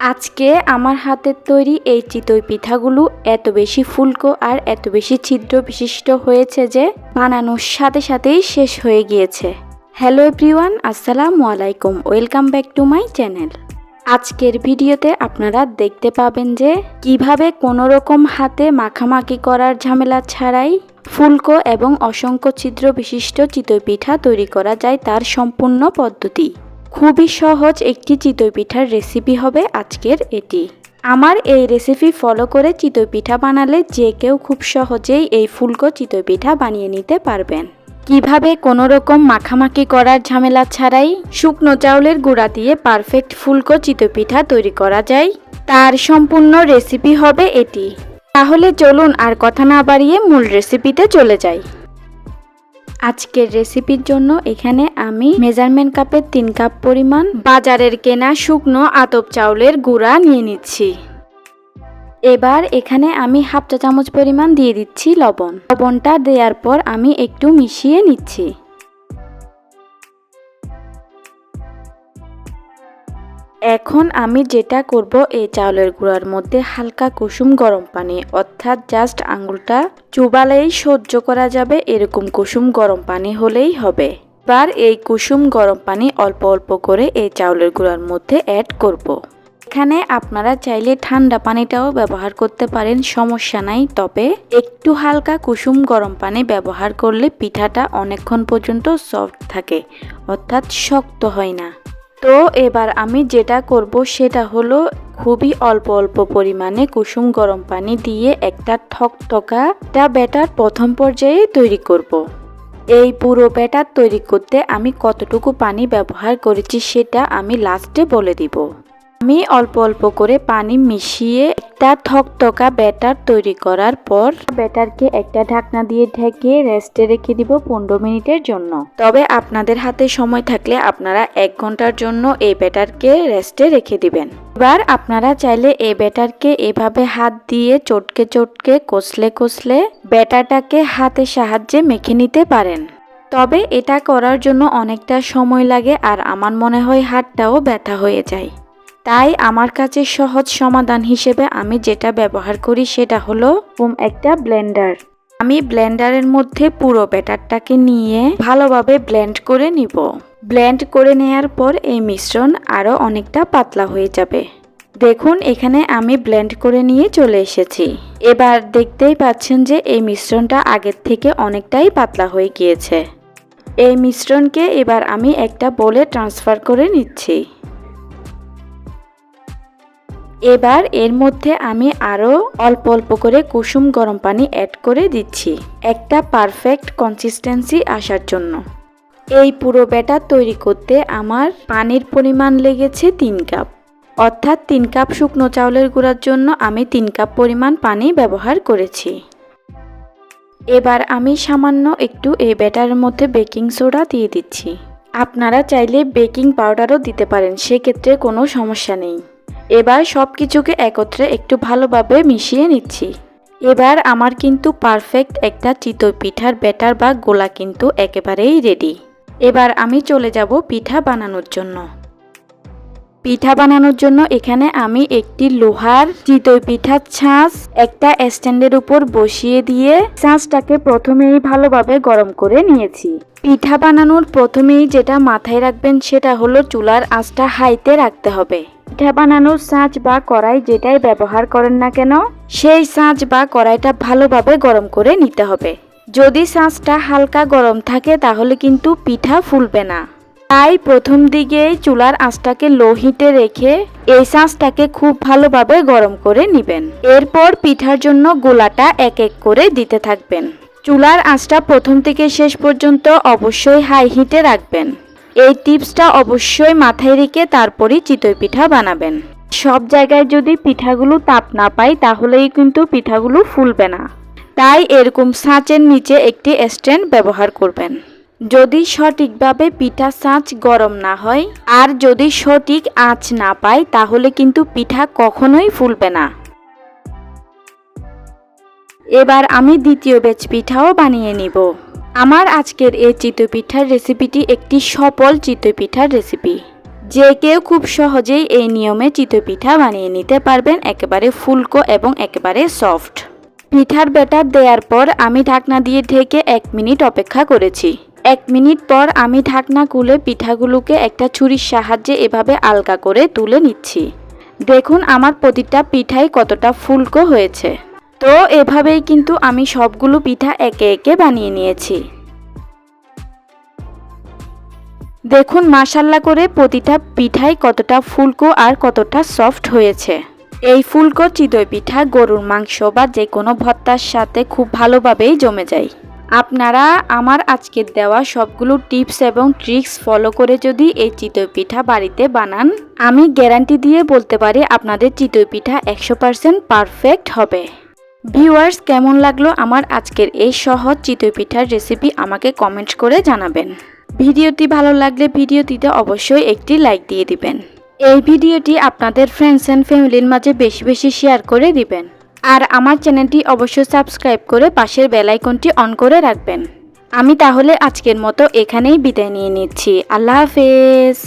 আজকে আমার হাতের তৈরি এই চিতই পিঠাগুলো এত বেশি ফুলকো আর এত বেশি ছিদ্র বিশিষ্ট হয়েছে যে বানানোর সাথে সাথেই শেষ হয়ে গিয়েছে। হ্যালো এভরিওয়ান, আসসালামু আলাইকুম। Welcome back to my channel. আজকের ভিডিওতে আপনারা দেখতে পাবেন যে কীভাবে কোনো রকম হাতে মাখামাখি করার ঝামেলা ছাড়াই ফুলকো এবং অসংখ্য ছিদ্র বিশিষ্ট চিতই পিঠা তৈরি করা যায় তার সম্পূর্ণ পদ্ধতি। খুবই সহজ একটি চিতই পিঠার রেসিপি হবে আজকের এটি। আমার এই রেসিপি ফলো করে চিতই পিঠা বানালে যে কেউ খুব সহজেই এই ফুলকো চিতই পিঠা বানিয়ে নিতে পারবেন। কীভাবে কোনো রকম মাখামাখি করার ঝামেলা ছাড়াই শুকনো চাউলের গুঁড়া দিয়ে পারফেক্ট ফুলকো চিতই পিঠা তৈরি করা যায়। তার সম্পূর্ণ রেসিপি হবে এটি। তাহলে চলুন আর কথা না বাড়িয়ে মূল রেসিপিতে চলে যাই। আজকের রেসিপির জন্য এখানে আমি মেজারমেন্ট কাপের তিন কাপ পরিমাণ বাজারের কেনা শুকনো আতপ চাউলের গুঁড়া নিয়ে নিচ্ছি। এবার এখানে আমি হাফ চা চামচ পরিমাণ দিয়ে দিচ্ছি লবণ। লবণটা দেওয়ার পর আমি একটু মিশিয়ে নিচ্ছি। এখন আমি যেটা করব এই চাউলের গুঁড়ার মধ্যে হালকা কুসুম গরম পানি, অর্থাৎ জাস্ট আঙুলটা চুবালেই সহ্য করা যাবে, এরকম কুসুম গরম পানি হলেই হবে এবার এই কুসুম গরম পানি অল্প অল্প করে এই চাউলের গুঁড়ার মধ্যে অ্যাড করব। এখানে আপনারা চাইলে ঠান্ডা পানিটাও ব্যবহার করতে পারেন, সমস্যা নাই, তবে একটু হালকা কুসুম গরম পানি ব্যবহার করলে পিঠাটা অনেকক্ষণ পর্যন্ত সফট থাকে, অর্থাৎ শক্ত হয় না তো এবার আমি যেটা করব সেটা হলো খুবই অল্প অল্প পরিমাণে কুসুম গরম পানি দিয়ে একটা ঠকঠকা একটা ব্যাটার প্রথম পর্যায়ে তৈরি করব। এই পুরো ব্যাটার তৈরি করতে আমি কতটুকু পানি ব্যবহার করেছি সেটা আমি লাস্টে বলে দিব আমি অল্প অল্প করে পানি মিশিয়ে একটা থকথকা ব্যাটার তৈরি করার পর ব্যাটারকে একটা ঢাকনা দিয়ে ঢেকে রেস্টে রেখে দিব পনেরো মিনিটের জন্য। তবে আপনাদের হাতে সময় থাকলে আপনারা এক ঘণ্টার জন্য এই ব্যাটারকে রেস্টে রেখে দিবেন। এবার আপনারা চাইলে এই ব্যাটারকে এভাবে হাত দিয়ে চটকে চটকে কষলে কষলে ব্যাটারটাকে হাতের সাহায্যে মেখে নিতে পারেন। তবে এটা করার জন্য অনেকটা সময় লাগে আর আমার মনে হয় হাতটাও ব্যথা হয়ে যায়। তাই আমার কাছে সহজ সমাধান হিসেবে আমি যেটা ব্যবহার করি সেটা হলো একটা ব্লেন্ডার আমি ব্লেন্ডারের মধ্যে পুরো ব্যাটারটাকে নিয়ে ভালোভাবে ব্লেন্ড করে নিব। ব্লেন্ড করে নেয়ার পর এই মিশ্রণ আরও অনেকটা পাতলা হয়ে যাবে। দেখুন, এখানে আমি ব্লেন্ড করে নিয়ে চলে এসেছি। এবার দেখতেই পাচ্ছেন যে এই মিশ্রণটা আগের থেকে অনেকটাই পাতলা হয়ে গিয়েছে। এই মিশ্রণকে এবার আমি একটা বলে ট্রান্সফার করে নিচ্ছি। এবার এর মধ্যে আমি আরও অল্প অল্প করে কুসুম গরম পানি অ্যাড করে দিচ্ছি। একটা পারফেক্ট কনসিস্টেন্সি আসার জন্য। এই পুরো ব্যাটার তৈরি করতে আমার পানির পরিমাণ লেগেছে তিন কাপ অর্থাৎ তিন কাপ শুকনো চাউলের গুঁড়ার জন্য আমি তিন কাপ পরিমাণ পানি ব্যবহার করেছি। এবার আমি সামান্য একটু এই ব্যাটারের মধ্যে বেকিং সোডা দিয়ে দিচ্ছি। আপনারা চাইলে বেকিং পাউডারও দিতে পারেন, সেক্ষেত্রে কোনো সমস্যা নেই। এবার সব কিছুকে একত্রে একটু ভালোভাবে মিশিয়ে নিচ্ছি। এবার আমার কিন্তু পারফেক্ট একটা চিতই পিঠার ব্যাটার বা গোলা কিন্তু একেবারেই রেডি এবার আমি চলে যাব পিঠা বানানোর জন্য। পিঠা বানানোর জন্য এখানে আমি একটি লোহার চিতই পিঠার ছাঁচ একটা স্ট্যান্ডের উপর বসিয়ে দিয়ে ছাঁচটাকে প্রথমেই ভালোভাবে গরম করে নিয়েছি। পিঠা বানানোর প্রথমেই যেটা মাথায় রাখবেন সেটা হলো চুলার আঁচটা হাইতে রাখতে হবে। পিঠা বানানোর সাঁচ বা কড়াই যেটাই ব্যবহার করেন না কেন, সেই সাঁচ বা কড়াইটা ভালোভাবে গরম করে নিতে হবে। যদি সাঁচটা হালকা গরম থাকে, তাহলে কিন্তু পিঠা ফুলবে না। তাই প্রথম দিকেই চুলার আঁচটাকে লো হিটে রেখে এই সাঁচটাকে খুব ভালোভাবে গরম করে নেবেন। এরপর পিঠার জন্য গোলাটা এক এক করে দিতে থাকবেন। চুলার আঁচটা প্রথম থেকে শেষ পর্যন্ত অবশ্যই হাই হিটে রাখবেন। এই টিপসটা অবশ্যই মাথায় রেখে তারপরই চিতই পিঠা বানাবেন। সব জায়গায় যদি পিঠাগুলো তাপ না পায়, তাহলেই কিন্তু পিঠাগুলো ফুলবে না। তাই এরকম সাঁচের নিচে একটি স্ট্যান্ড ব্যবহার করবেন। যদি সঠিকভাবে পিঠা সাঁচ গরম না হয়, আর যদি সঠিক আঁচ না পায়, তাহলে কিন্তু পিঠা কখনোই ফুলবে না। এবার আমি দ্বিতীয় বেচ পিঠাও বানিয়ে নিব। আমার আজকের এই চিতপিঠার রেসিপিটি একটি সফল চিতই পিঠার রেসিপি। যে কেউ খুব সহজেই এই নিয়মে চিতই পিঠা বানিয়ে নিতে পারবেন, একেবারে ফুলকো এবং একেবারে সফট। পিঠার ব্যাটার দেওয়ার পর আমি ঢাকনা দিয়ে ঢেকে এক মিনিট অপেক্ষা করেছি। এক মিনিট পর আমি ঢাকনা খুলে পিঠাগুলোকে একটা ছুরির সাহায্যে এভাবে আলগা করে তুলে নিচ্ছি। দেখুন আমার প্রতিটা পিঠাই কতটা ফুলকো হয়েছে। তো এভাবেই কিন্তু আমি সবগুলো পিঠা একে একে বানিয়ে নিয়েছি। দেখুন মাসাল্লা করে প্রতিটা পিঠাই কতটা ফুলকো আর কতটা সফট হয়েছে। এই ফুলকো চিতই পিঠা গরুর মাংস বা যে কোনো ভত্তার সাথে খুব ভালোভাবেই জমে যায়। আপনারা আমার আজকের দেওয়া সবগুলো টিপস এবং ট্রিক্স ফলো করে যদি এই চিতই পিঠা বাড়িতে বানান, আমি গ্যারান্টি দিয়ে বলতে পারি আপনাদের চিতই পিঠা একশো পারফেক্ট হবে। ভিউয়ার্স, কেমন লাগল আমার আজকের এই সহজ চিতই পিঠার রেসিপি আমাকে কমেন্ট করে জানাবেন। ভিডিওটি ভালো লাগলে ভিডিওটিতে অবশ্যই একটি লাইক দিয়ে দিবেন। এই ভিডিওটি আপনাদের ফ্রেন্ডস অ্যান্ড ফ্যামিলির মাঝে বেশি বেশি শেয়ার করে দিবেন। আর আমার চ্যানেলটি অবশ্যই সাবস্ক্রাইব করে পাশের বেল আইকনটি অন করে রাখবেন। আমি তাহলে আজকের মতো এখানেই বিদায় নিয়ে নিচ্ছি। আল্লাহ হাফেজ।